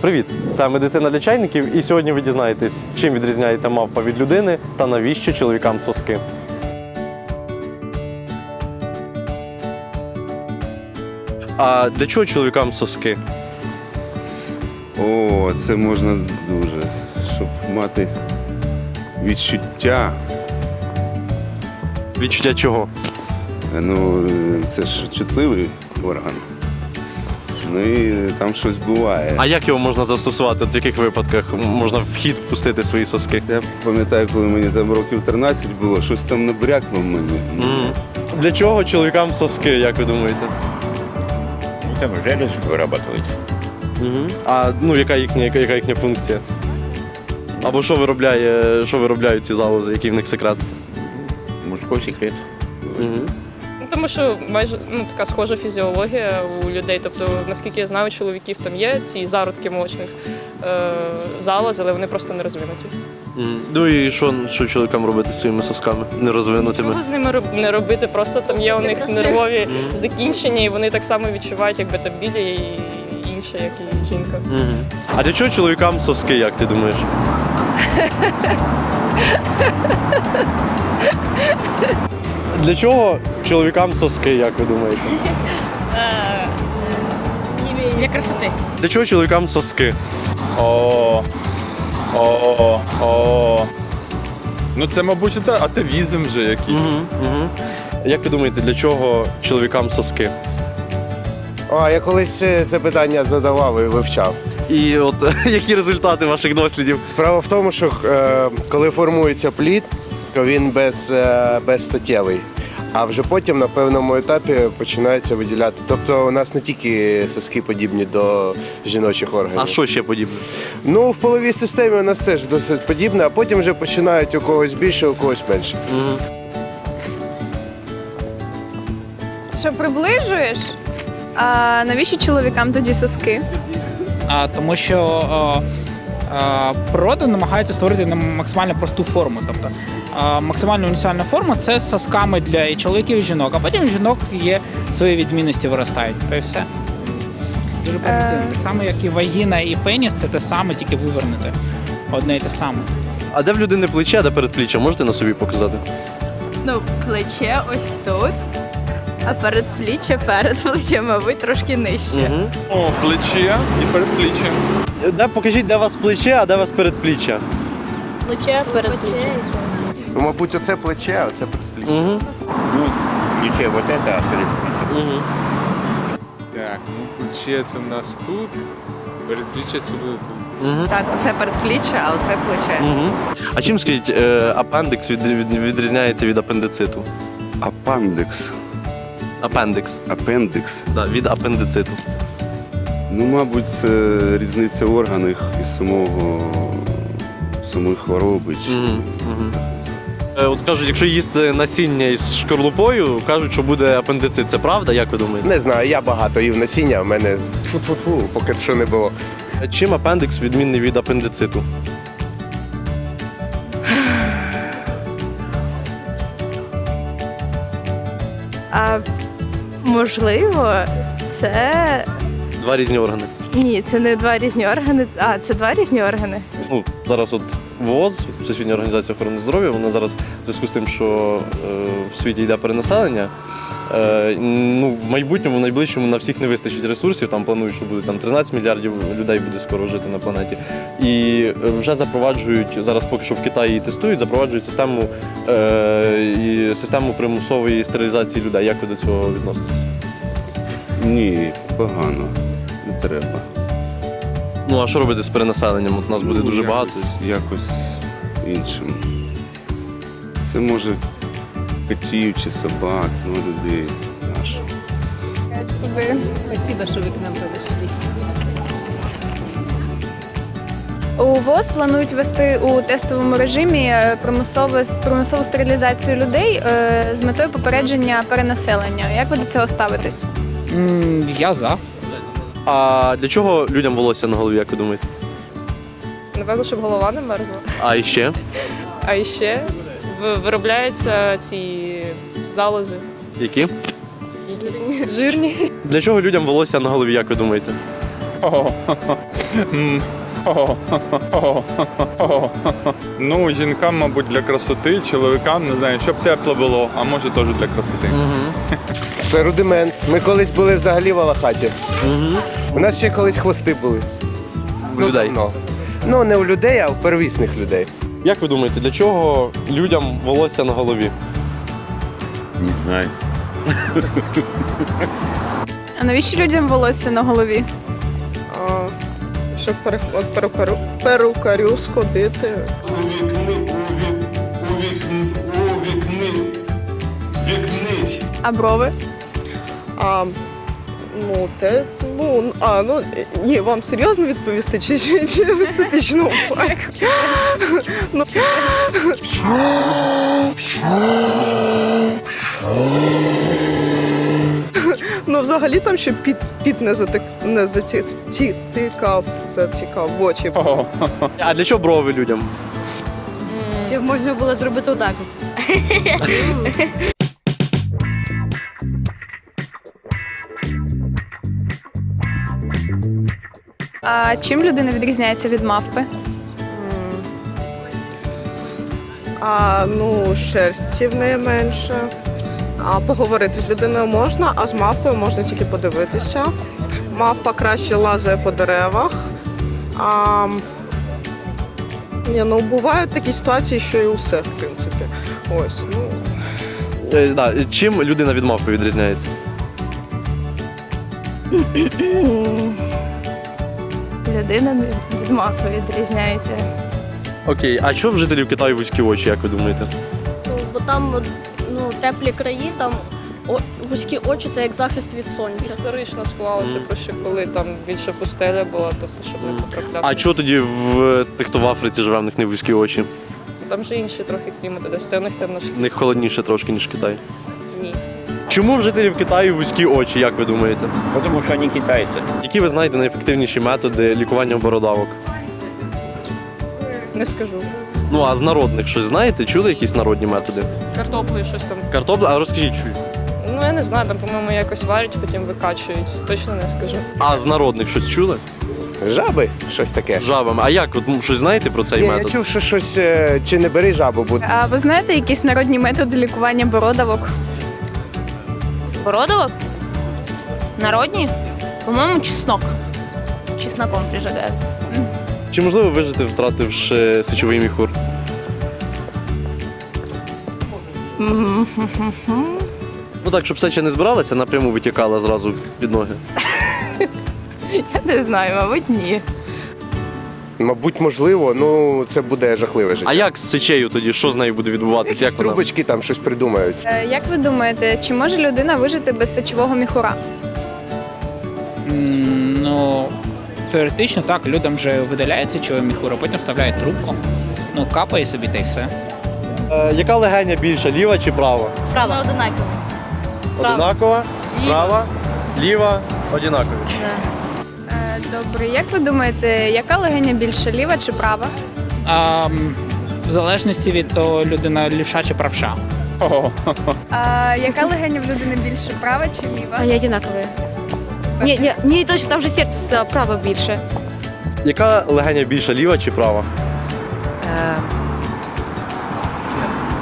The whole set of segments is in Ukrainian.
Привіт! Це медицина для чайників, і сьогодні ви дізнаєтесь, чим відрізняється мавпа від людини та навіщо чоловікам соски. А для чого чоловікам соски? О, це можна дуже, щоб мати відчуття. Відчуття чого? Ну, це ж чутливий орган. Ну і там щось буває. А як його можна застосувати? От в яких випадках можна в хід пустити свої соски? Я пам'ятаю, коли мені там років 13 було, щось там набрякло в мене. М. Для чого чоловікам соски, як ви думаєте? Ну, там желез вырабатывается. Угу. А ну яка їхня, яка, яка їхня функція? Або що виробляє, що виробляють ці залози, який в них секрет? Мужской секрет. Угу. Ну, тому що майже ну, така схожа фізіологія у людей. Тобто, наскільки я знаю, у чоловіків там є ці зародки молочних е, залоз, але вони просто не розвинуті. Ну і що, що чоловікам робити з своїми сосками нерозвинутими? Чого з ними роб- не робити? Просто там є у них нервові закінчення, і вони так само відчувають, якби там білі і інше, як і жінка. Угу. А для чого чоловікам соски, як ти думаєш? Для чого чоловікам соски, як ви думаєте? Для красоти. Для чого чоловікам соски? О, о, о. Ну це, мабуть, ата- атавізм вже якийсь. Угу, угу. Як ви думаєте, для чого чоловікам соски? А, я колись це питання задавав і вивчав. І от які результати ваших дослідів? Справа в тому, що е, коли формується плід, то він без, е, безстаттєвий. А вже потім на певному етапі починається виділяти. Тобто у нас не тільки соски подібні до жіночих органів. А що ще подібне? Ну, в половій системі у нас теж досить подібне, а потім вже починають у когось більше, у когось менше. Що приближуєш? А навіщо чоловікам тоді соски? А, тому що а, а, природа намагається створити нам максимально просту форму. Тобто а, максимально універсальна форма це з сосками для і чоловіків і жінок, а потім жінок є свої відмінності виростають. То і все. Дуже примітивно. Так само, як і вагіна і пеніс, це те саме, тільки вивернути. Одне і те саме. А де в людини плече, а де передпліччя? Можете на собі показати? Ну, плече ось тут, а перед плече, перед плечем, мабуть, трошки нижче. Угу. О, плече і передпліччя. Де, покажіть, де у вас плече, а де у вас передпліччя. Плече перед плечем. Ну, мабуть, оце плече, а оце предпліччя. Угу. Ну, плече вот это, а перед плечом. Угу. Так, ну плече це в нас тут, передпліччя сюди тут. Угу. Так, оце передпліччя, а оце плече. Угу. А чим скажіть, е, апендикс від, від, відрізняється від апендициту? Апандекс, Апендикс. апендикс. Да, від апендициту. Ну, мабуть, це різниця в органах і самого самої хвороби. Чи... Мгм, мгм. Е, От кажуть, якщо їсти насіння із шкарлупою, кажуть, що буде апендицит. Це правда? Як ви думаєте? Не знаю, я багато їв насіння, а в мене тфу-тфу-тфу, поки що не було. Чим апендикс відмінний від апендициту? А можливо, це. Два різні органи. Ні, це не два різні органи. А, це два різні органи. Ну, зараз от ВОЗ, Всесвітня організація охорони здоров'я, вона зараз в зв'язку з тим, що е, в світі йде перенаселення. Е, ну, в майбутньому, в найближчому на всіх не вистачить ресурсів. Там планують, що буде там 13 мільярдів людей буде скоро жити на планеті. І е, вже запроваджують зараз, поки що в Китаї її тестують, запроваджують систему, е, і систему примусової стерилізації людей. Як ви до цього відноситесь? Ні, погано. Треба. Ну а що робити з перенаселенням? От нас буде Ну, дуже якось- багато. Якось іншим. Це може котів чи собак, ну людей наших. Спасибо, що ви к нам подошли. У ВОЗ планують вести у тестовому режимі е, примусове примусову стерилізацію людей е, з метою попередження перенаселення. Як ви до цього ставитесь? М, Я за. А для чого людям волосся на голові, як ви думаєте? Напевно, щоб голова не мерзла. А іще? А ще в- виробляються ці залози. Які? Жирні. Для чого людям волосся на голові, як ви думаєте? Ну, жінкам, мабуть, для красоти, чоловікам, не знаю, щоб тепло було, а може теж для красоти. Це рудимент. Ми колись були взагалі в Алахаті. У нас ще колись хвости були. У людей. давно. Ну, не у людей, а у первісних людей. Як ви думаєте, для чого людям волосся на голові? Не знаю. А навіщо людям волосся на голові? Пере- от перукарю, перукарю сходити. А брови? А, ну, те, ну, а, ну, ні, вам серйозно відповісти, чи, чи, чи в естетичному плані? Ну, ну, взагалі там, щоб піт, піт не, затик, не затікав, затікав в очі. А для чого брови людям? Щоб можна було зробити отак. А чим людина відрізняється від мавпи? А, ну, шерсті в неї менше. А поговорити з людиною можна, а з мавпою можна тільки подивитися. Мавпа краще лазає по деревах. А, ні, ну, бувають такі ситуації, що і усе, в принципі. Ось, ну. Е, да. Чим людина від мавпи відрізняється? Людина від мавпи відрізняється. Окей, а чого в жителів Китаю вузькі очі, як ви думаєте? Ну, бо там теплі краї, там вузькі очі це як захист від сонця. Історично склалося, про що коли там більше пустеля була, тобто, щоб не потрапляти. А чого тоді в тих, хто в Африці живе, в них не вузькі очі? Там же інші трохи клімати, десь темних темно В них холодніше трошки, ніж Китай. ні. Чому в жителів Китаю вузькі очі, як ви думаєте? Потому что они китайцы. Які ви знаєте найефективніші методи лікування бородавок? Не скажу. Ну а з народних щось знаєте? Чули якісь народні методи? Картоплею щось там. Картопля, а розкажіть чуть. Ну я не знаю, там, по-моєму, якось варять, потім викачують. Точно не скажу. А з народних щось чули? Жаби, щось таке. Жабами. А як? От ну, щось знаєте про цей я метод? чув, що щось е, чи не бери жабу, бо А ви знаєте якісь народні методи лікування бородавок? Бородовок? Народні? По-моєму, чеснок. Чесноком прижигають. Чи можливо вижити, втративши сечовий міхур? Ну так, щоб сеча не збиралася, напряму витікала зразу під ноги. Я не знаю, мабуть, ні. мабуть, можливо, ну це буде жахливе життя. А як з сечею тоді? Що з нею буде відбуватися? Якісь Як вона? трубочки там щось придумають. Е, Як ви думаєте, чи може людина вижити без сечового міхура? М, Ну, теоретично так, людям вже видаляється чого міхура, потім вставляють трубку. Ну, капає собі та й все. Е, яка легеня більша, ліва чи права? Право. одинаково. Права. Одинакова? Права, ліва, одинакові. Е, Добре, як ви думаєте, яка легеня більша, ліва чи права? А, м, в залежності від того, людина лівша чи правша. А яка легеня в людини більше, права чи ліва? Вони однакові. Ні, ні, ні, точно, там же серце право більше. Яка легеня більша, ліва чи права?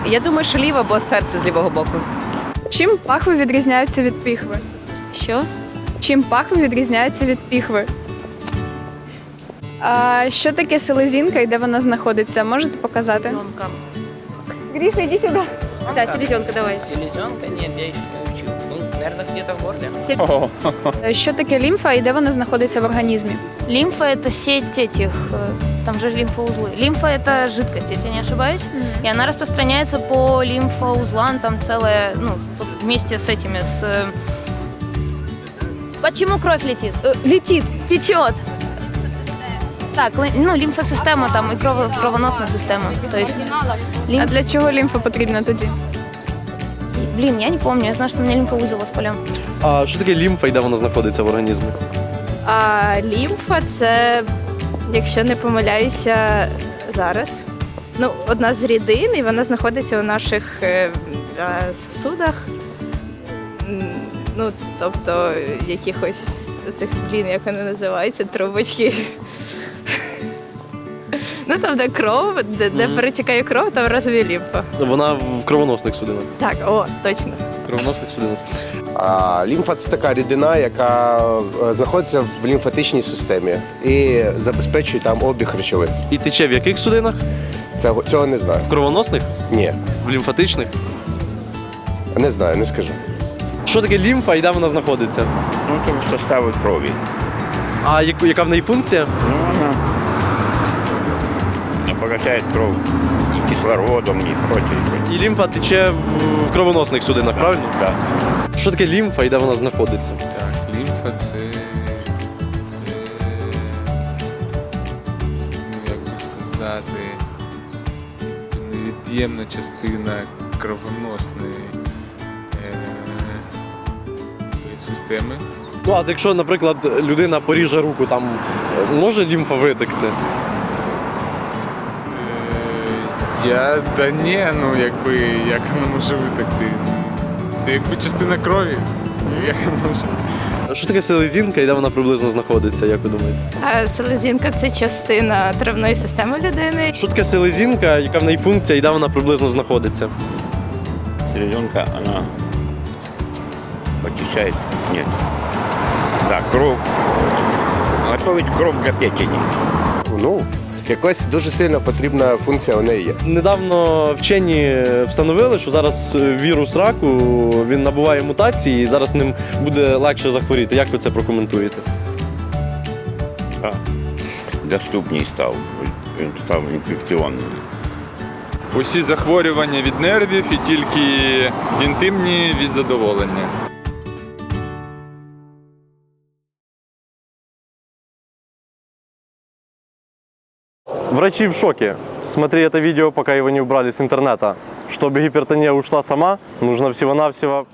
Я думаю, що ліва, бо серце з лівого боку. Чим пахви відрізняються від піхви? Що? Чим пахви відрізняються від піхви? А що таке селезінка і де вона знаходиться? Можете показати? Гріша, йди сюди. Да, селезенка, давай. Селезенка? Ні, я ще не вчу. Ну, мабуть, где-то в горле. Е, Що таке лімфа і де вона знаходиться в організмі? Лимфа – это сеть этих, э, там же лимфоузлы. Лимфа – это жидкость, если я не ошибаюсь, и она распространяется по лимфоузлам, там целая, ну, вот вместе с этими, с... э, Почему кровь летит? Э, Летит, течет. Так, ли- ну, лимфосистема там и крово- кровоносная система. То есть, А лимф... для чого лімфа потрібна тоді? Блин, я не помню, я знаю, что у меня лимфоузел воспален. А що таке лімфа і де вона знаходиться в організмі? А лімфа це, якщо не помиляюся, зараз. Ну, одна з рідин, і вона знаходиться у наших е, е, сосудах. М, Ну, тобто, якихось цих, блін, як вони називаються, трубочки. Ну там, де кров, де, де перетікає кров, там разом є лімфа. Вона в кровоносних судинах. Так, о, точно. Кровоносних судинах. А лімфа це така рідина, яка е, знаходиться в лімфатичній системі і забезпечує там обіг речовин. І тече в яких судинах? Цього, цього не знаю. В кровоносних? Ні, В лімфатичних? не знаю, не скажу. Що таке лімфа і де вона знаходиться? Ну, то состави крові. А яку- яка в неї функція? Ну, обогащает кров и кислородом, и прочее. І лімфа тече в- в кровоносних судинах, правильно? Да. Що таке лімфа і де вона знаходиться? Так, лімфа це. це. Ну, як би сказати, невід'ємна частина кровоносної е, системи. Ну, а якщо, наприклад, людина поріже руку, там е, може лімфа витекти? Е, Я та ні, ну якби як вона може витекти? Це якби частина крові. Як вона може? Що таке селезінка і де вона приблизно знаходиться, як ви думаєте? А селезінка це частина травної системи людини. Що таке селезінка, яка в неї функція і де вона приблизно знаходиться? Селезенка, она очищает. Нет. Да, кровь. Готовить кровь для печени. Ну, якась дуже сильно потрібна функція у неї є. Недавно вчені встановили, що зараз вірус раку він набуває мутації і зараз ним буде легше захворіти. Як ви це прокоментуєте? Да. Доступней стал. Він став інфекціонним. Усі захворювання від нервів і тільки інтимні від задоволення. Врачи в шоке. Смотри это видео, пока его не убрали с интернета. Чтобы гипертония ушла сама, нужно всего-навсего